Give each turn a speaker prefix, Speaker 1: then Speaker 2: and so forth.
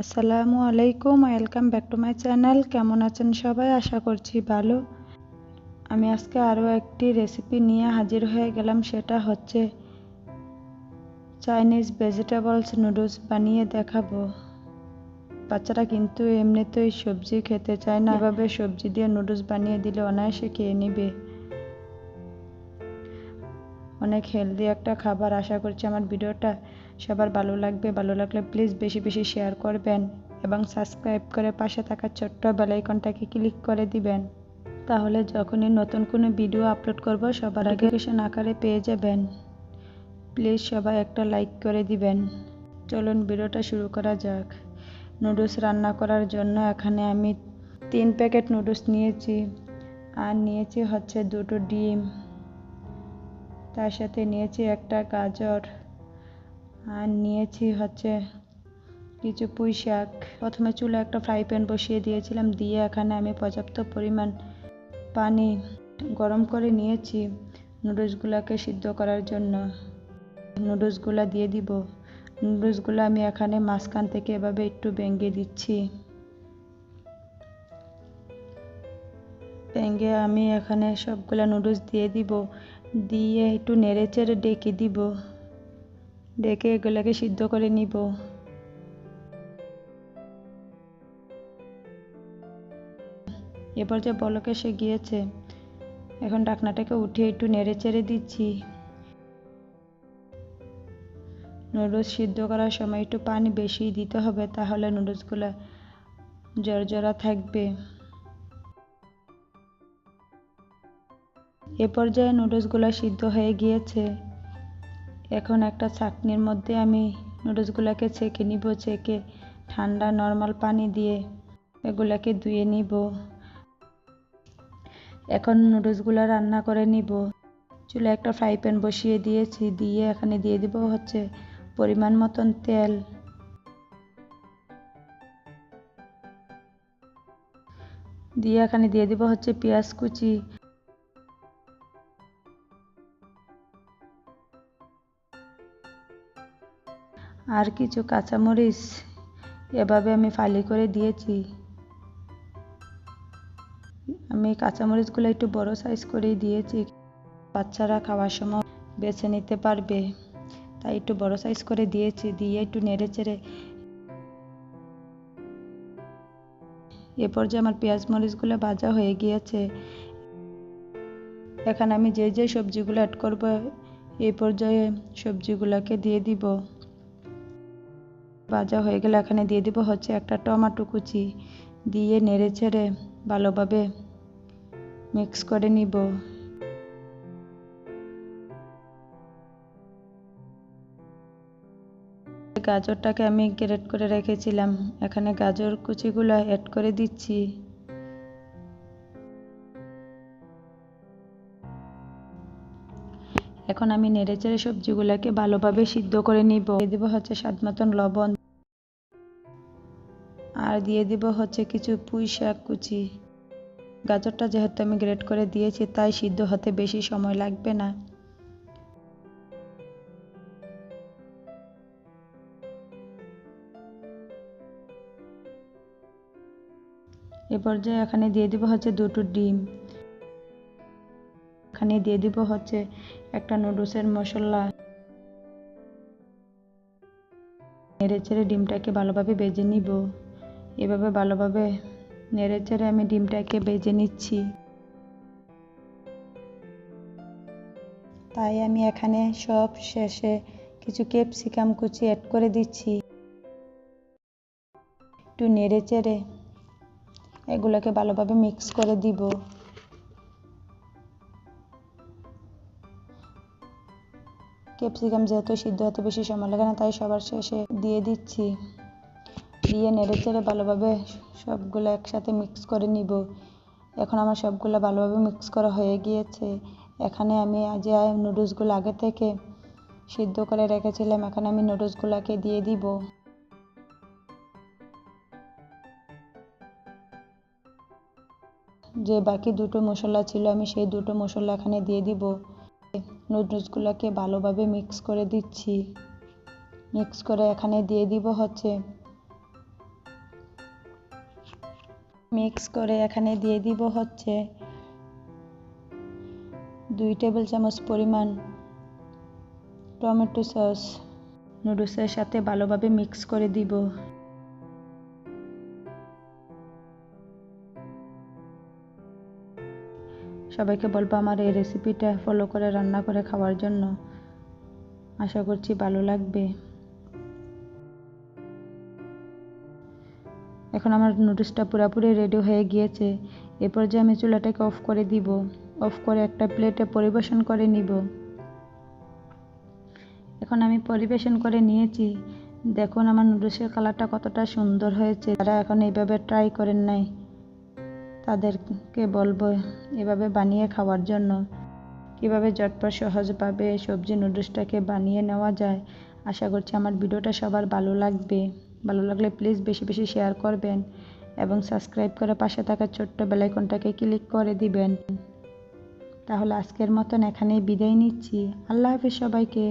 Speaker 1: আসসালামু আলাইকুম welcome back to my channel কেমন আছেন সবাই? আশা করছি ভালো। আমি আজকে আরও একটি রেসিপি নিয়ে হাজির হয়ে গেলাম, সেটা হচ্ছে চাইনিজ ভেজিটেবলস নুডলস বানিয়ে দেখাবো। বাচ্চারা কিন্তু এমনিতেই সবজি খেতে চায় না। এভাবে সবজি দিয়ে নুডলস বানিয়ে দিলে অনায়াসে খেয়ে নেবে। অনেক হেলদি একটা খাবার। আশা করছি আমার ভিডিওটা সবার ভালো লাগবে। ভালো লাগলে প্লিজ বেশি বেশি শেয়ার করবেন এবং সাবস্ক্রাইব করে পাশে থাকা ছোট্ট বেলাইকনটাকে ক্লিক করে দিবেন। তাহলে যখনই নতুন কোনো ভিডিও আপলোড করব, সবার আগে নোটিফিকেশন আকারে পেয়ে যাবেন। প্লিজ সবাই একটা লাইক করে দিবেন। চলুন ভিডিওটা শুরু করা যাক। নুডলস রান্না করার জন্য এখানে আমি তিন প্যাকেট নুডলস নিয়েছি। আর নিয়েছি হচ্ছে দুটো ডিম। তার সাথে নিয়েছি একটা গাজর আর নিয়েছি হচ্ছে কিছু পুঁই শাক। প্রথমে চুলে একটা ফ্রাই প্যান বসিয়ে দিয়েছিলাম, দিয়ে এখানে আমি পর্যাপ্ত পরিমাণ পানি গরম করে নিয়েছি নুডলসগুলোকে সিদ্ধ করার জন্য। নুডলসগুলো দিয়ে দিব। নুডলসগুলো আমি এখানে মাঝখান থেকে এভাবে একটু ভেঙে দিচ্ছি। ভেঙে আমি এখানে সবগুলো নুডলস দিয়ে দিব। দিয়ে একটু নেড়ে চেড়ে ডেকে দিব। ডেকে এগুলোকে সিদ্ধ করে নিব। এবার যে বলক এসে গিয়েছে, এখন ডাকনাটাকে উঠিয়ে একটু নেড়ে চেড়ে দিচ্ছি। নুডলস সিদ্ধ করার সময় একটু পানি বেশি দিতে হবে, তাহলে নুডলসগুলো জড়জড়া থাকবে। এ পর্যায়ে নুডলসগুলো সিদ্ধ হয়ে গিয়েছে। এখন একটা চাটনির মধ্যে আমি নুডলসগুলোকে ছেঁকে নিব, ছেঁকে ঠান্ডা নর্মাল পানি দিয়ে এগুলাকে ধুয়ে নিব। এখন নুডলসগুলো রান্না করে নিব। চুলে একটা ফ্রাই প্যান বসিয়ে দিয়েছি, দিয়ে এখানে দিয়ে দিব হচ্ছে পরিমাণ মতন তেল। দিয়ে এখানে দিয়ে দিব হচ্ছে পেঁয়াজ কুচি। আর কিছু কাঁচামরিচ এভাবে আমি ফালি করে দিয়েছি। আমি কাঁচামরিচগুলো একটু বড় সাইজ করেই দিয়েছি। বাচ্চারা খাওয়ার সময় বেছে নিতে পারবে। তাই একটু বড় সাইজ করে দিয়েছি, দিয়ে একটু নেড়ে চেড়ে এ পর্যায়ে আমার পেঁয়াজ মরিচগুলো ভাজা হয়ে গিয়েছে। এখানে আমি যে যে সবজিগুলো অ্যাড করব এই পর্যায়ে সবজিগুলোকে দিয়ে দিব। ভাজা হয়ে গেলে এখানে দিয়ে দিব হচ্ছে একটা টমাটো কুচি। দিয়ে নেড়ে ছেড়ে ভালোভাবে মিক্স করে নিব। গাজরটাকে আমি গ্রেট করে রেখেছিলাম। এখানে গাজর কুচিগুলো অ্যাড করে দিচ্ছি। এখন আমি নেড়ে চেড়ে সবজিগুলোকে ভালোভাবে সিদ্ধ করে নিব। দিয়ে দিব হচ্ছে স্বাদ মতন লবণ। আর দিয়ে দিব হচ্ছে কিছু পুঁই শাক কুচি। গাজরটা যেহেতু আমি গ্রেট করে দিয়েছি, তাই সিদ্ধ হতে বেশি সময় লাগবে না। এ পর্যায়ে এখানে দিয়ে দিব হচ্ছে দুটো ডিম। এখানে দিয়ে দিব হচ্ছে একটা নুডলসের মশলা। নেড়ে চেড়ে ডিমটাকে ভালোভাবে বেজে নিব। এভাবে ভালোভাবে নেড়ে চেড়ে আমি ডিমটাকে বেজে নিচ্ছি। তাই আমি এখানে সব শেষে কিছু ক্যাপসিকাম কুচি অ্যাড করে দিচ্ছি। একটু নেড়ে চেড়ে এগুলোকে ভালোভাবে মিক্স করে দিব। ক্যাপসিকাম যেহেতু সিদ্ধ হতে বেশি সময় লাগে না, তাই সবার শেষে দিয়ে দিচ্ছি। দিয়ে নেড়ে চেড়ে ভালোভাবে সবগুলো একসাথে মিক্স করে নিব। এখন আমার সবগুলো ভালোভাবে মিক্স করা হয়ে গিয়েছে। এখানে আমি যে নুডলসগুলো আগে থেকে সিদ্ধ করে রেখেছিলাম, এখানে আমি নুডলসগুলোকে দিয়ে দিব। যে বাকি দুটো মশলা ছিল, আমি সেই দুটো মশলা এখানে দিয়ে দিব। নুডলসগুলোকে ভালোভাবে মিক্স করে দিচ্ছি। মিক্স করে এখানে দিয়ে দিব হচ্ছে মিক্স করে এখানে দিয়ে দিব হচ্ছে দুই টেবিল চামচ পরিমাণ টমেটো সস। নুডলসের সাথে ভালোভাবে মিক্স করে দিব। সবাইকে বলব আমার এই রেসিপিটা ফলো করে রান্না করে খাওয়ার জন্য। আশা করছি ভালো লাগবে। এখন আমার নুডলসটা পুরোপুরি রেডি হয়ে গিয়েছে। এরপর যে আমি চুলাটাকে অফ করে দিব অফ করে একটা প্লেটে পরিবেশন করে নিব। এখন আমি পরিবেশন করে নিয়েছি। দেখুন আমার নুডলসের কালারটা কতটা সুন্দর হয়েছে। তারা এখন এইভাবে ট্রাই করেন নাই। তাদেরকে বলব, এভাবে বানিয়ে খাওয়ার জন্য কীভাবে ঝটপট সহজভাবে সবজি নুডলসটাকে বানিয়ে নেওয়া যায়? আশা করছি আমার ভিডিওটা সবার ভালো লাগবে। ভালো লাগলে প্লিজ বেশি বেশি শেয়ার করবেন এবং সাবস্ক্রাইব করে পাশে থাকা ছোট্ট বেলাইকনটাকে ক্লিক করে দিবেন। তাহলে আজকের মতন এখানেই বিদায় নিচ্ছি। আল্লাহ হাফিজ সবাইকে।